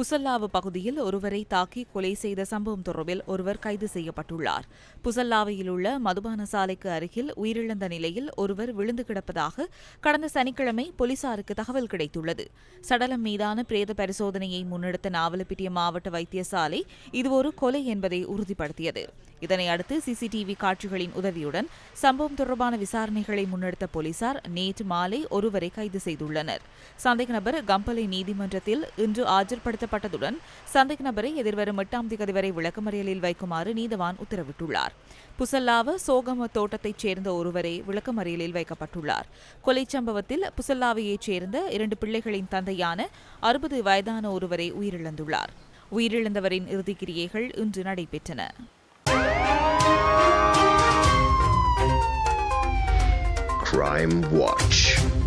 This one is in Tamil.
புசல்லாவு பகுதியில் ஒருவரை தாக்கி கொலை செய்த சம்பவம் தொடர்பில் ஒருவர் கைது செய்யப்பட்டுள்ளார். புசல்லாவையில் உள்ள மதுபான சாலைக்கு அருகில் உயிரிழந்த நிலையில் ஒருவர் விழுந்து கிடப்பதாக கடந்த சனிக்கிழமை போலீசாருக்கு தகவல் கிடைத்துள்ளது. சடலம் மீதான பிரேத பரிசோதனையை முன்னெடுத்த நாவலப்பிட்டிய மாவட்ட வைத்தியசாலை இது ஒரு கொலை என்பதை உறுதிப்படுத்தியது. இதனை அடுத்து சிசிடிவி காட்சிகளின் உதவியுடன் சம்பவம் தொடர்பான விசாரணைகளை முன்னெடுத்த போலீசார் நேற்று மாலை ஒருவரை கைது செய்துள்ளனர். சந்தேக நபர் கம்பளை நீதிமன்றத்தில் இன்று ஆஜர்படுத்தப்பட்டதுடன் சந்தேக நபரை எதிர்வரும் எட்டாம் தேதி வரை விளக்கமறியலில் வைக்குமாறு நீதவான் உத்தரவிட்டுள்ளார். புசல்லாவ சோகம தோட்டத்தைச் சேர்ந்த ஒருவரே விளக்கமறியலில் வைக்கப்பட்டுள்ளார். கொலை சம்பவத்தில் புசல்லாவையைச் சேர்ந்த இரண்டு பிள்ளைகளின் தந்தையான அறுபது வயதான ஒருவரை உயிரிழந்துள்ளார். உயிரிழந்தவரின் இறுதிக்கிரியைகள் இன்று நடைபெற்றன. Crime Watch.